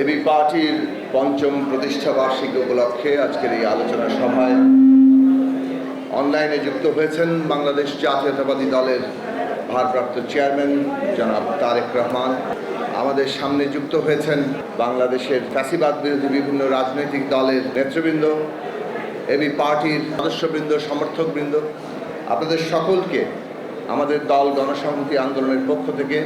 AB পার্টির পঞ্চম প্রতিষ্ঠা বার্ষিকী উপলক্ষে আজকের এই আলোচনা সভায় অনলাইনে যুক্ত হয়েছেন বাংলাদেশ জাতীয়তাবাদী দলের ভারপ্রাপ্ত চেয়ারম্যান জনাব তারেক রহমান। আমাদের সামনে যুক্ত হয়েছেন বাংলাদেশের ফ্যাসিবাদ বিরোধী বিভিন্ন রাজনৈতিক দলের নেতৃবৃন্দ, এবি পার্টির সদস্যবৃন্দ, সমর্থকবৃন্দ। আপনাদের সকলকে আমাদের দল গণসংহতি আন্দোলনের পক্ষ থেকে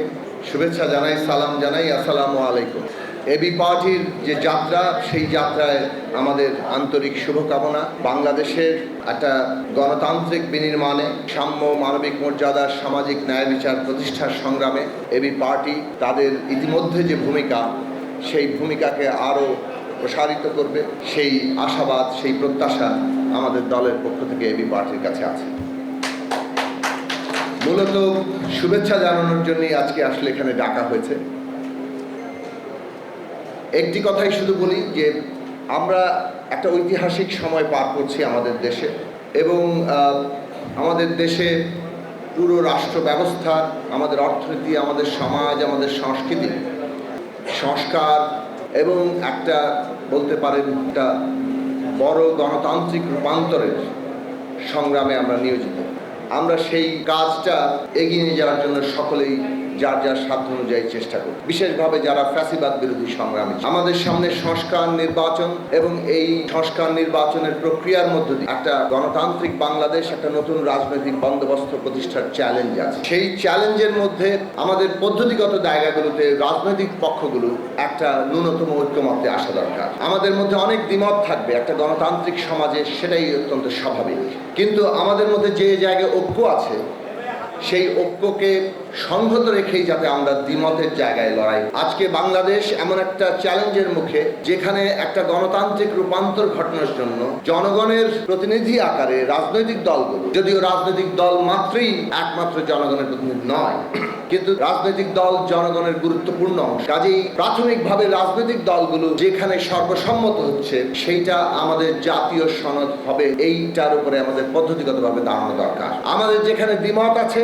শুভেচ্ছা জানাই, সালাম জানাই, আসসালামু আলাইকুম। এবি পার্টির যে যাত্রা, সেই যাত্রায় আমাদের আন্তরিক শুভকামনা। বাংলাদেশের একটা গণতান্ত্রিক বিনির্মাণে সাম্য, মানবিক মর্যাদা, সামাজিক ন্যায় বিচার প্রতিষ্ঠার সংগ্রামে এবি পার্টি তাদের ইতিমধ্যে যে ভূমিকা, সেই ভূমিকাকে আরও প্রসারিত করবে। সেই আশাবাদ, সেই প্রত্যাশা আমাদের দলের পক্ষ থেকে এবি পার্টির কাছে আছে। মূলত শুভেচ্ছা জানানোর জন্যই আজকে আসলে এখানে ডাকা হয়েছে। একটি কথাই শুধু বলি যে আমরা একটা ঐতিহাসিক সময় পার করছি আমাদের দেশে এবং আমাদের দেশে পুরো রাষ্ট্র ব্যবস্থা, আমাদের অর্থনীতি, আমাদের সমাজ, আমাদের সংস্কৃতি, সংস্কার এবং একটা বলতে পারেন একটা বড় গণতান্ত্রিক রূপান্তরের সংগ্রামে আমরা নিয়োজিত। আমরা সেই কাজটা এগিয়ে নিয়ে যাওয়ার জন্য সকলেই যার যার সাধ্য অনুযায়ী চেষ্টা করি বিশেষভাবে যারা ফ্যাসিবাদ বিরোধী সংগ্রামী। আমাদের সামনে সংস্কার নির্বাচন এবং এই সংস্কার নির্বাচনের প্রক্রিয়ার মধ্য দিয়ে একটা গণতান্ত্রিক বাংলাদেশ, একটা নতুন রাজনৈতিক বন্দোবস্ত প্রতিষ্ঠার চ্যালেঞ্জ আছে। সেই চ্যালেঞ্জের মধ্যে আমাদের পদ্ধতিগত জায়গাগুলোতে রাজনৈতিক পক্ষগুলো একটা ন্যূনতম ঐক্যমত্যে আসা দরকার। আমাদের মধ্যে অনেক দ্বিমত থাকবে, একটা গণতান্ত্রিক সমাজে সেটাই অত্যন্ত স্বাভাবিক। কিন্তু আমাদের মধ্যে যে জায়গায় ঐক্য আছে সেই ঐক্যকে সংহত রেখেই যাতে আমরা দ্বিমতের জায়গায় লড়াই। আজকে বাংলাদেশ এমন একটা চ্যালেঞ্জের মুখে, যেখানে একটা গণতান্ত্রিক রূপান্তর ঘটনার জন্য জনগণের প্রতিনিধি আকারে রাজনৈতিক দলগুলো, যদিও রাজনৈতিক দল মাত্রই একমাত্র জনগণের প্রতিনিধি নয় কিন্তু রাজনৈতিক দল জনগণের গুরুত্বপূর্ণ অংশ। কাজেই প্রাথমিকভাবে রাজনৈতিক দলগুলো যেখানে সর্বসম্মত হচ্ছে, সেইটা আমাদের জাতীয় সনদ হবে। এইটার উপরে আমাদের পদ্ধতিগত পদ্ধতিগতভাবে দাঁড়ানো দরকার। আমাদের যেখানে দ্বিমত আছে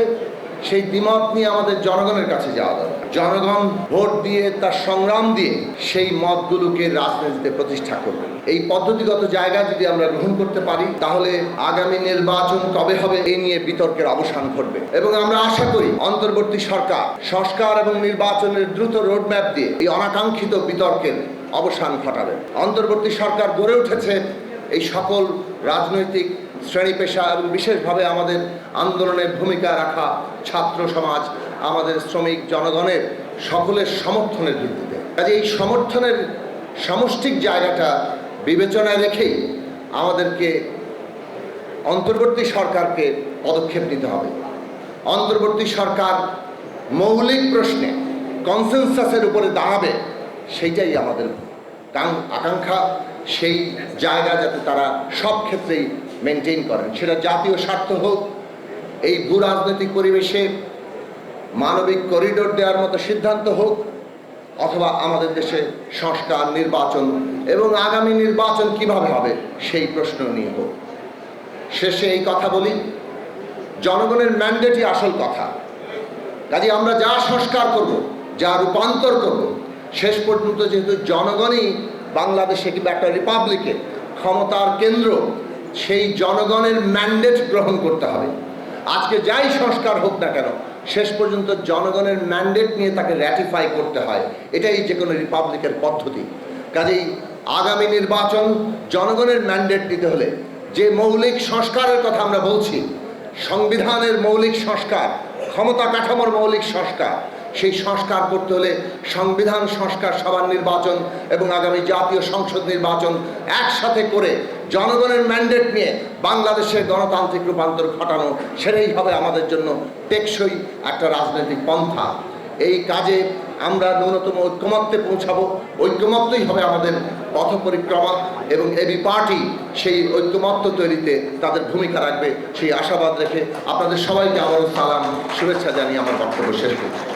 সেই দ্বিমত নিয়ে আমাদের জনগণের কাছে যাওয়া দরকার। জনগণ ভোট দিয়ে, তার সংগ্রাম দিয়ে সেই মতগুলোকে রাজনীতিতে প্রতিষ্ঠা করবে। এই পদ্ধতিগত জায়গা যদি আমরা গ্রহণ করতে পারি, তাহলে আগামী নির্বাচন কবে হবে এই নিয়ে বিতর্কের অবসান ঘটবে। এবং আমরা আশা করি অন্তর্বর্তী সরকার, সংস্কার এবং নির্বাচনের দ্রুত রোডম্যাপ দিয়ে এই অনাকাঙ্ক্ষিত বিতর্কের অবসান ঘটাবে। অন্তর্বর্তী সরকার গড়ে উঠেছে এই সকল রাজনৈতিক শ্রেণি পেশা এবং বিশেষভাবে আমাদের আন্দোলনের ভূমিকা রাখা ছাত্র সমাজ, আমাদের শ্রমিক জনগণের সকলের সমর্থনের ভিত্তিতে। কাজে এই সমর্থনের সামষ্টিক জায়গাটা বিবেচনায় রেখেই আমাদেরকে অন্তর্বর্তী সরকারকে পদক্ষেপ নিতে হবে। অন্তর্বর্তী সরকার মৌলিক প্রশ্নে কনসেনসাসের উপরে দাঁড়াবে, সেইটাই আমাদের আকাঙ্ক্ষা, সেই জায়গা যাতে তারা সব ক্ষেত্রেই মেনটেন করেন। সেটা জাতীয় স্বার্থ হোক, এই ভূ রাজনৈতিক পরিবেশে মানবিক করিডোর দেওয়ার মতো সিদ্ধান্ত হোক, অথবা আমাদের দেশে সংস্কার, নির্বাচন এবং আগামী নির্বাচন কীভাবে হবে, সেই প্রশ্ন নিয়ে হোক। শেষে এই কথা বলি, জনগণের ম্যান্ডেটই আসল কথা। কাজে আমরা যা সংস্কার করব, যা রূপান্তর করব শেষ পর্যন্ত যেহেতু জনগণই বাংলাদেশে কিংবা একটা রিপাবলিকে ক্ষমতার কেন্দ্র, সেই জনগণের ম্যান্ডেট গ্রহণ করতে হবে। আজকে যাই সংস্কার হোক না কেন, শেষ পর্যন্ত জনগণের ম্যান্ডেট নিয়ে তাকে র্যাটিফাই করতে হয়। এটাই যে কোনো রিপাবলিকের পদ্ধতি। কাজেই আগামী নির্বাচন জনগণের ম্যান্ডেট দিতে হলে যে মৌলিক সংস্কারের কথা আমরা বলছি, সংবিধানের মৌলিক সংস্কার, ক্ষমতা কাঠামোর মৌলিক সংস্কার সেই সংস্কার করতে হলে সংবিধান সংস্কার সভার নির্বাচন এবং আগামী জাতীয় সংসদ নির্বাচন একসাথে করে জনগণের ম্যান্ডেট নিয়ে বাংলাদেশের গণতান্ত্রিক রূপান্তর ঘটানো, সেটাই হবে আমাদের জন্য টেকসই একটা রাজনৈতিক পন্থা। এই কাজে আমরা ন্যূনতম ঐক্যমত্যে পৌঁছাবো। ঐক্যমত্যই হবে আমাদের পথ পরিক্রমা এবং এবি পার্টি সেই ঐক্যমত্য তৈরিতে তাদের ভূমিকা রাখবে। সেই আশাবাদ রেখে আপনাদের সবাইকে আবারও সালাম, শুভেচ্ছা জানিয়ে আমার বক্তব্য শেষ করছি।